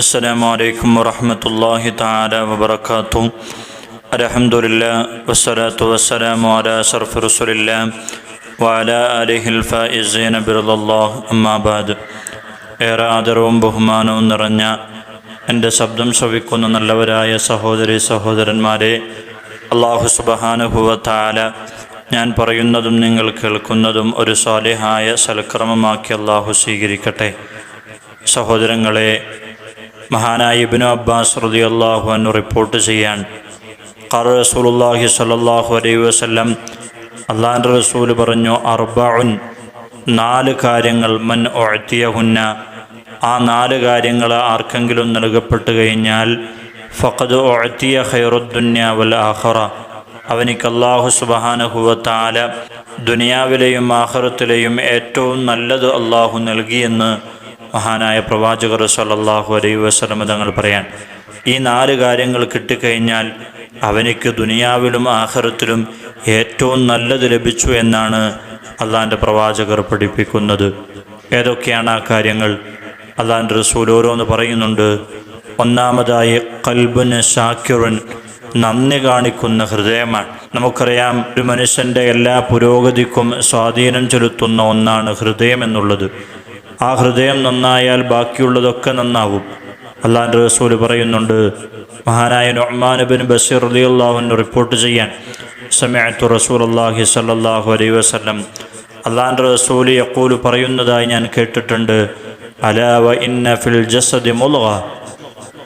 السلام عليكم ورحمة الله تعالى وبركاته الحمد لله والصلاة والسلام على أشرف رسول الله وعلى آله الفائزين برضا الله أما بعد ഏറെ ആദരവും ബഹുമാനവും നിറഞ്ഞ എൻ്റെ ശബ്ദം ശ്രവിക്കുന്ന നല്ലവരായ സഹോദരി സഹോദരന്മാരെ അള്ളാഹു സുബഹാനുഭവത്താല ഞാൻ പറയുന്നതും നിങ്ങൾ കേൾക്കുന്നതും ഒരു സ്വാലിഹായ സൽക്രമമാക്കി അള്ളാഹു സ്വീകരിക്കട്ടെ സഹോദരങ്ങളെ മഹാനായ ഇബിനു അബ്ബാസ് റതി അള്ളാഹു എന്ന് റിപ്പോർട്ട് ചെയ്യാൻ ഖർ റസൂലുള്ളാഹി സ്വല്ലല്ലാഹു അലൈഹി വസല്ലം അള്ളാഹിന്റെ റസൂൽ പറഞ്ഞു അർബഉൻ നാല് കാര്യങ്ങൾ മൻ ഒഴത്തിയഹുന്ന ആ നാല് കാര്യങ്ങൾ ആർക്കെങ്കിലും നൽകപ്പെട്ടു കഴിഞ്ഞാൽ ഫഖദ് ഒഴത്തിയ ഖൈറുദ്ദുന്യ വൽ ആഖറ. അവനിക്ക് അള്ളാഹു സുബഹാനഹുവത്താല ദുനിയാവിലെയും ആഹ്റത്തിലെയും ഏറ്റവും നല്ലത് അള്ളാഹു നൽകിയെന്ന് മഹാനായ പ്രവാചകർ സല്ലാഹു അലൈ വസ്ലമ തങ്ങൾ പറയാൻ ഈ നാല് കാര്യങ്ങൾ കിട്ടിക്കഴിഞ്ഞാൽ അവനിക്ക് ദുനിയാവിലും ആഖിറത്തിലും ഏറ്റവും നല്ലത് ലഭിച്ചു എന്നാണ് അള്ളാന്റെ പ്രവാചകർ പഠിപ്പിക്കുന്നത്. ഏതൊക്കെയാണ് ആ കാര്യങ്ങൾ? അള്ളാന്റെ റസൂൽ ഓരോന്ന് പറയുന്നുണ്ട് ഒന്നാമതായി കൽബുന് ഷാക്കിറുൻ നന്ദി കാണിക്കുന്ന ഹൃദയമാണ്. നമുക്കറിയാം ഒരു മനുഷ്യന്റെ എല്ലാ പുരോഗതിക്കും സ്വാധീനം ചെലുത്തുന്ന ഒന്നാണ് ഹൃദയം എന്നുള്ളത്. ആ ഹൃദയം നന്നായാൽ ബാക്കിയുള്ളതൊക്കെ നന്നാവും അള്ളാന്റെ റസൂൽ പറയുന്നുണ്ട് മഹാനായ നൊഹ്മാനബിൻ ബഷീർ അലി അള്ളാഹുവിന് റിപ്പോർട്ട് ചെയ്യാൻ സമയത്തു റസൂൽ അള്ളാഹി സല്ലാഹു അലൈ വസ്ലം അള്ളാന്റെ റസൂൽ യക്കൂൽ പറയുന്നതായി ഞാൻ കേട്ടിട്ടുണ്ട് അലാവ ഇന്ന ഫിൽ ജസദി മുലുക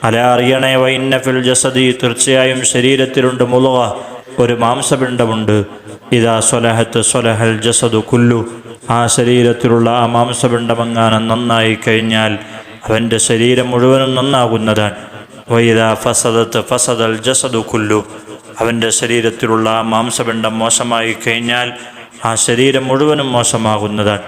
അല അറിയണേ വ ഇന്ന ഫിൽ ജസദി തീർച്ചയായും ശരീരത്തിലുണ്ട് മുലുക ഒരു മാംസപിണ്ഡമുണ്ട്. ഇതാ സ്വലഹത്ത് സ്വലഹൽ ജസദു കുല്ലു. ആ ശരീരത്തിലുള്ള ആ മാംസപിണ്ഡമെങ്ങാനും നന്നായി കഴിഞ്ഞാൽ അവന്റെ ശരീരം മുഴുവനും നന്നാകുന്നതാണ്. വൈദ ഫസദത്ത് ഫസദൽ ജസദു കുല്ലു. അവന്റെ ശരീരത്തിലുള്ള ആ മാംസപിണ്ഡം മോശമായി കഴിഞ്ഞാൽ ആ ശരീരം മുഴുവനും മോശമാകുന്നതാണ്.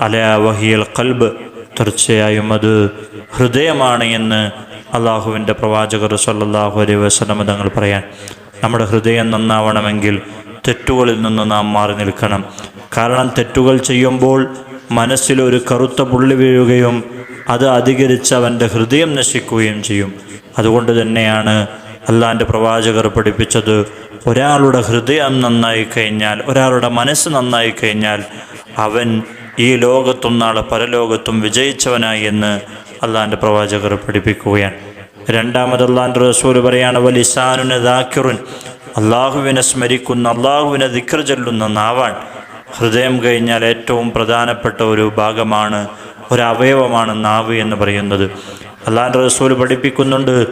അലയാ വഹിയൽ കൽബ് തീർച്ചയായും അത് ഹൃദയമാണ് എന്ന് അള്ളാഹുവിന്റെ പ്രവാചകർ സല്ലാഹു വസ്ലം തങ്ങൾ പറയാൻ നമ്മുടെ ഹൃദയം നന്നാവണമെങ്കിൽ തെറ്റുകളിൽ നിന്ന് നാം മാറി നിൽക്കണം. കാരണം തെറ്റുകൾ ചെയ്യുമ്പോൾ മനസ്സിലൊരു കറുത്ത പുള്ളി വീഴുകയും അത് അധികരിച്ച് അവന്റെ ഹൃദയം നശിക്കുകയും ചെയ്യും. അതുകൊണ്ട് തന്നെയാണ് അള്ളാന്റെ പ്രവാചകർ പഠിപ്പിച്ചത് ഒരാളുടെ ഹൃദയം നന്നായി കഴിഞ്ഞാൽ ഒരാളുടെ മനസ്സ് നന്നായി കഴിഞ്ഞാൽ അവൻ ഈ ലോകത്തും നാളെ പരലോകത്തും വിജയിച്ചവനായി എന്ന് അള്ളാന്റെ പ്രവാചകർ പഠിപ്പിക്കുകയാണ്. രണ്ടാമത് അള്ളാന്റെ റസൂൽ പറയാണ് വലിസാനുന ദാക്കിറുൻ. അള്ളാഹുവിനെ സ്മരിക്കുന്ന അള്ളാഹുവിനെ ദിക്ർ ചൊല്ലുന്ന നാവാൻ ഹൃദയം കഴിഞ്ഞാൽ ഏറ്റവും പ്രധാനപ്പെട്ട ഒരു ഭാഗമാണ് ഒരു അവയവമാണ് നാവ് എന്ന് പറയുന്നത്. അള്ളാന്റെ റസൂൽ പഠിപ്പിക്കുന്നുണ്ട്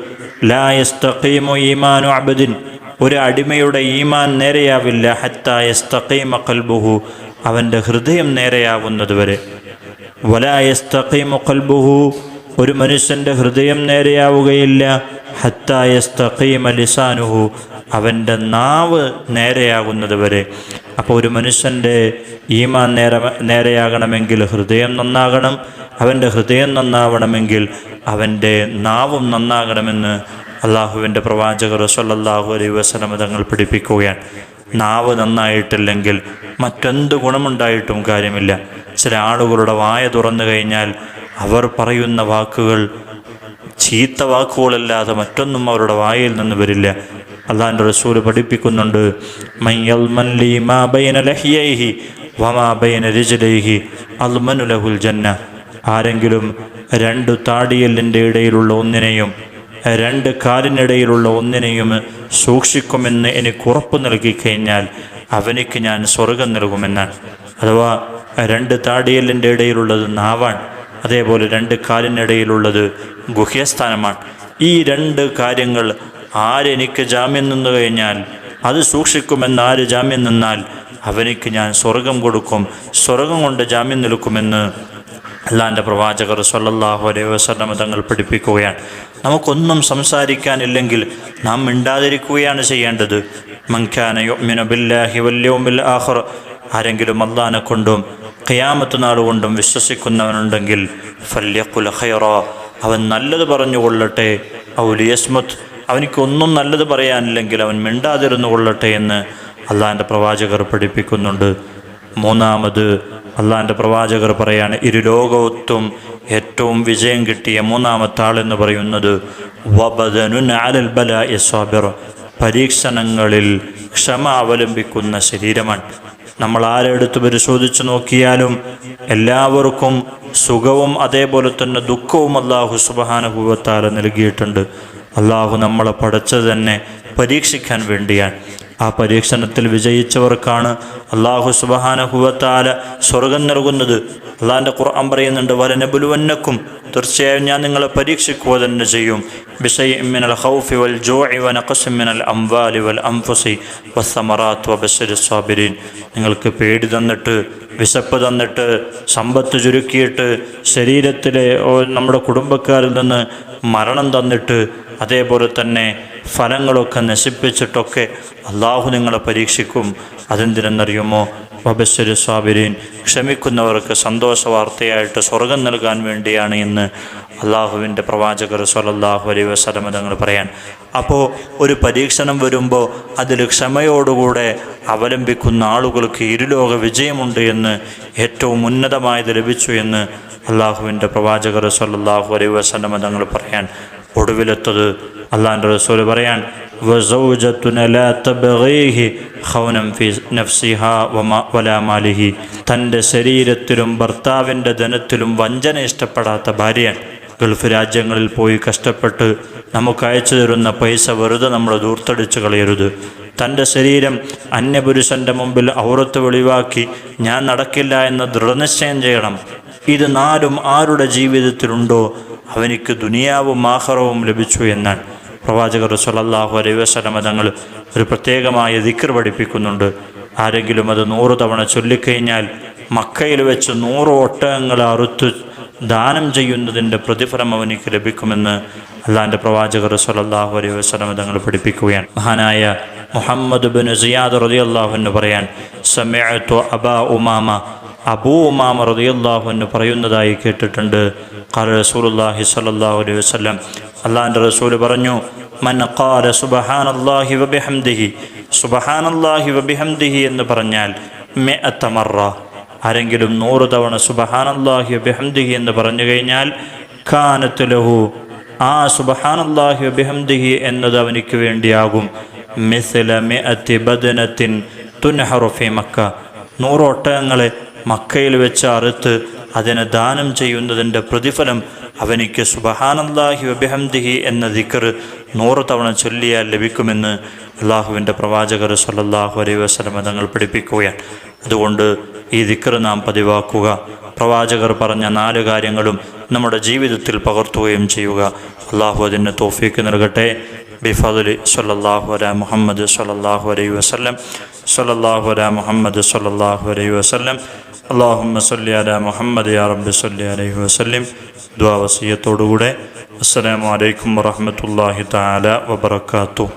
ലായസ്തഖീമു ഈമാനു അബദിൻ. ഒരു അടിമയുടെ ഈമാൻ നേരെയാവില്ല ഹത്തായസ്തഖീമ കൽബുഹു അവന്റെ ഹൃദയം നേരെയാവുന്നത് വരെ. വലായസ്തഖീമു കൽബുഹു ഒരു മനുഷ്യന്റെ ഹൃദയം നേരെയാവുകയില്ല. ഹത്തായസ്തഖീമ ലിസാനുഹു. അവന്റെ നാവ് നേരെയാകുന്നത് വരെ. അപ്പോൾ ഒരു മനുഷ്യന്റെ ഈമാൻ നേരെ നേരെയാകണമെങ്കിൽ ഹൃദയം നന്നാകണം. അവന്റെ ഹൃദയം നന്നാവണമെങ്കിൽ അവന്റെ നാവും നന്നാകണമെന്ന് അള്ളാഹുവിന്റെ പ്രവാചകർ സല്ലല്ലാഹു അലൈ വസനം തങ്ങൾ പഠിപ്പിക്കുകയാണ്. നാവ് നന്നായിട്ടില്ലെങ്കിൽ മറ്റെന്ത് ഗുണമുണ്ടായിട്ടും കാര്യമില്ല. ചില ആളുകളുടെ വായ തുറന്നു കഴിഞ്ഞാൽ അവർ പറയുന്ന വാക്കുകൾ ചീത്ത വാക്കുകളല്ലാതെ മറ്റൊന്നും അവരുടെ വായിൽ നിന്ന് വരില്ല. അള്ളാഹിന്റെ റസൂൽ പഠിപ്പിക്കുന്നുണ്ട് ആരെങ്കിലും രണ്ട് താടിയലിന്റെ ഇടയിലുള്ള ഒന്നിനെയും രണ്ട് കാലിനിടയിലുള്ള ഒന്നിനെയും സൂക്ഷിക്കുമെന്ന് എനിക്ക് ഉറപ്പ് നൽകി കഴിഞ്ഞാൽ അവനിക്ക് ഞാൻ സ്വർഗം നൽകുമെന്നാണ്. അഥവാ രണ്ട് താടിയലിന്റെ ഇടയിലുള്ളത് നാവാണ്. അതേപോലെ രണ്ട് കാലിനിടയിലുള്ളത് ഗുഹ്യസ്ഥാനമാണ്. ഈ രണ്ട് കാര്യങ്ങൾ ആരെനിക്ക് ജാമ്യം നിന്നു കഴിഞ്ഞാൽ അത് സൂക്ഷിക്കുമെന്ന് ആര് ജാമ്യം നിന്നാൽ അവനിക്ക് ഞാൻ സ്വർഗം കൊടുക്കും സ്വർഗം കൊണ്ട് ജാമ്യം നിൽക്കുമെന്ന് അല്ലാന്റെ പ്രവാചകർ സല്ലല്ലാഹു അലൈഹി വസല്ലം തങ്ങൾ പഠിപ്പിക്കുകയാണ്. നമുക്കൊന്നും സംസാരിക്കാനില്ലെങ്കിൽ നാം മിണ്ടാതിരിക്കുകയാണ് ചെയ്യേണ്ടത്. മങ്കാന യുഅ്മിനു ബില്ലാഹി വൽ യൗമിൽ ആഖിർ. ആരെങ്കിലും അള്ളാനെ കൊണ്ടും ഖിയാമത്ത് നാൾ കൊണ്ടും വിശ്വസിക്കുന്നവനുണ്ടെങ്കിൽ ഫല്യക്കുല ഖൈറ. അവൻ നല്ലത് പറഞ്ഞുകൊള്ളട്ടെ. ഔലിയസ്മത് അവനിക്കൊന്നും നല്ലത് പറയാനില്ലെങ്കിൽ അവൻ മിണ്ടാതിരുന്നു കൊള്ളട്ടെ എന്ന് അള്ളാഹിന്റെ പ്രവാചകർ പഠിപ്പിക്കുന്നുണ്ട്. മൂന്നാമത് അള്ളാഹിന്റെ പ്രവാചകർ പറയാണ് ഇരുലോകത്തും ഏറ്റവും വിജയം കിട്ടിയ മൂന്നാമത്തെ ആളെന്ന് പറയുന്നത് പരീക്ഷണങ്ങളിൽ ക്ഷമ അവലംബിക്കുന്ന ശരീരമാണ്. നമ്മൾ ആരെടുത്ത് പരിശോധിച്ച് നോക്കിയാലും എല്ലാവർക്കും സുഖവും അതേപോലെ തന്നെ ദുഃഖവും അള്ളാഹു സുബഹാനുഭവത്താല നൽകിയിട്ടുണ്ട്. അള്ളാഹു നമ്മളെ പഠിച്ചത് തന്നെ പരീക്ഷിക്കാൻ വേണ്ടിയാണ്. ആ പരീക്ഷണത്തിൽ വിജയിച്ചവർക്കാണ് അള്ളാഹു സുബഹാനഹുവത്താല സ്വർഗം നൽകുന്നത്. അള്ളാഹിന്റെ ഖുർആൻ പറയുന്നുണ്ട് വലനബുലുവന്നക്കും തീർച്ചയായും ഞാൻ നിങ്ങളെ പരീക്ഷിക്കുക തന്നെ ചെയ്യും. അംവാലി വൽ നിങ്ങൾക്ക് പേടി തന്നിട്ട് വിശപ്പ് തന്നിട്ട് സമ്പത്ത് ചുരുക്കിയിട്ട് ശരീരത്തിലെ നമ്മുടെ കുടുംബക്കാരിൽ നിന്ന് മരണം തന്നിട്ട് അതേപോലെ തന്നെ ഫലങ്ങളൊക്കെ നശിപ്പിച്ചിട്ടൊക്കെ അള്ളാഹു നിങ്ങളെ പരീക്ഷിക്കും. അതെന്തിനെന്നറിയുമോ? വബശ്വര സ്വാബിരീൻ ക്ഷമിക്കുന്നവർക്ക് സന്തോഷ വാർത്തയായിട്ട് സ്വർഗം നൽകാൻ വേണ്ടിയാണ് ഇന്ന് അള്ളാഹുവിന്റെ പ്രവാചകർ സ്വലല്ലാഹു അലൈ വസ്ലമ തങ്ങൾ പറയാൻ. അപ്പോൾ ഒരു പരീക്ഷണം വരുമ്പോൾ അതിൽ ക്ഷമയോടുകൂടെ അവലംബിക്കുന്ന ആളുകൾക്ക് ഇരുലോക വിജയമുണ്ട് എന്ന് ഏറ്റവും ഉന്നതമായത് ലഭിച്ചു എന്ന് അള്ളാഹുവിന്റെ പ്രവാചകർ സ്വലല്ലാഹു അലൈഹി വസല്ലമ തങ്ങൾ പറയാൻ. ഒടുവിലെത്തത് അള്ളാഹിന്റെ റസൂൽ പറയാൻ തന്റെ ശരീരത്തിലും ഭർത്താവിന്റെ ധനത്തിലും വഞ്ചന ഇഷ്ടപ്പെടാത്ത ഭാര്യയാണ്. ഗൾഫ് രാജ്യങ്ങളിൽ പോയി കഷ്ടപ്പെട്ട് നമുക്ക് അയച്ചു തരുന്ന പൈസ വെറുതെ നമ്മൾ ദൂർത്തടിച്ച് കളയരുത്. തന്റെ ശരീരം അന്യപുരുഷന്റെ മുമ്പിൽ ഔറത്ത് വെളിവാക്കി ഞാൻ നടക്കില്ല എന്ന് ദൃഢനിശ്ചയം ചെയ്യണം. ഇത് നാലും ആരുടെ ജീവിതത്തിലുണ്ടോ? അവനിക്ക് ദുനിയാവും ആഹറവും ലഭിച്ചു എന്നാണ്. പ്രവാചകർ സല്ലല്ലാഹു അലൈഹി വസല്ലമ തങ്ങൾ ഒരു പ്രത്യേകമായ ദിക്കർ പഠിപ്പിക്കുന്നുണ്ട്. ആരെങ്കിലും അത് നൂറ് തവണ ചൊല്ലിക്കഴിഞ്ഞാൽ മക്കയിൽ വെച്ച് നൂറ് ഒട്ടകങ്ങൾ അറുത്ത് ദാനം ചെയ്യുന്നതിന്റെ പ്രതിഫലം അവനിക്ക് ലഭിക്കുമെന്ന് അള്ളാഹിന്റെ പ്രവാചകർ സല്ലല്ലാഹു അലൈഹി വസല്ലമ തങ്ങൾ പഠിപ്പിക്കുകയാണ്. മഹാനായ മുഹമ്മദ് ബിൻ സിയാദ് റളിയല്ലാഹു എന്ന് പറയാൻ സമയത്തോ അബാ ഉമാമ. അബൂ ഉമാമ റളിയല്ലാഹു എന്ന് പറയുന്നതായി കേട്ടിട്ടുണ്ട്. ഖാല റസൂലുള്ളാഹി സ്വല്ലല്ലാഹു അലൈഹി വസല്ലം അള്ളാഹിന്റെ റസൂൽ പറഞ്ഞു മൻ ഖാല വബിഹംദിഹി വബിഹംദിഹി എന്ന് പറഞ്ഞാൽ ആരെങ്കിലും നൂറ് തവണ സുബ്ഹാനല്ലാഹി വബിഹംദിഹി എന്ന് പറഞ്ഞു കഴിഞ്ഞാൽ കാനത്ത് ലഹു. ആ സുബ്ഹാനല്ലാഹി വബിഹംദിഹി എന്നത് അവനിക്ക് വേണ്ടിയാകും. മിസ്ല മിഅത്തി ബദനത്തിൻ തുൻഹറു ഫി മക്ക. നൂറ് ഒട്ടകങ്ങളെ മക്കയിൽ വെച്ച് അറുത്ത് അതിനെ ദാനം ചെയ്യുന്നതിന്റെ പ്രതിഫലം അവനിക്ക് സുബഹാനല്ലാഹി വബിഹംദിഹി എന്ന ദിക്കർ നൂറ് തവണ ചൊല്ലിയാൽ ലഭിക്കുമെന്ന് അള്ളാഹുവിന്റെ പ്രവാചകർ സല്ലല്ലാഹു അലൈ വസ്ലമ തങ്ങൾ പഠിപ്പിക്കുകയാണ്. അതുകൊണ്ട് ഈ ദിക്കർ നാം പതിവാക്കുക. പ്രവാചകർ പറഞ്ഞ നാല് കാര്യങ്ങളും നമ്മുടെ ജീവിതത്തിൽ പകർത്തുകയും ചെയ്യുക. അള്ളാഹു അതിന് തോഫീക്ക് നൽകട്ടെ. ബിഫദലി സല്ലല്ലാഹു അല മുഹമ്മദ് സല്ലല്ലാഹു അലൈ വസ്ലം സല്ലല്ലാഹു അല മുഹമ്മദ് സല്ലല്ലാഹു അലൈ വസ്ലം അള്ളാഹുമ്മ സല്ലി അല മുഹമ്മദ് യാ റബ്ബി സല്ലി അലൈഹി വസല്ലം. ദ്വാവസീയത്തോടുകൂടെ അസ്സലാമു അലൈക്കും വറഹ്മത്തുള്ളാഹി തആല വബറകാതുഹു.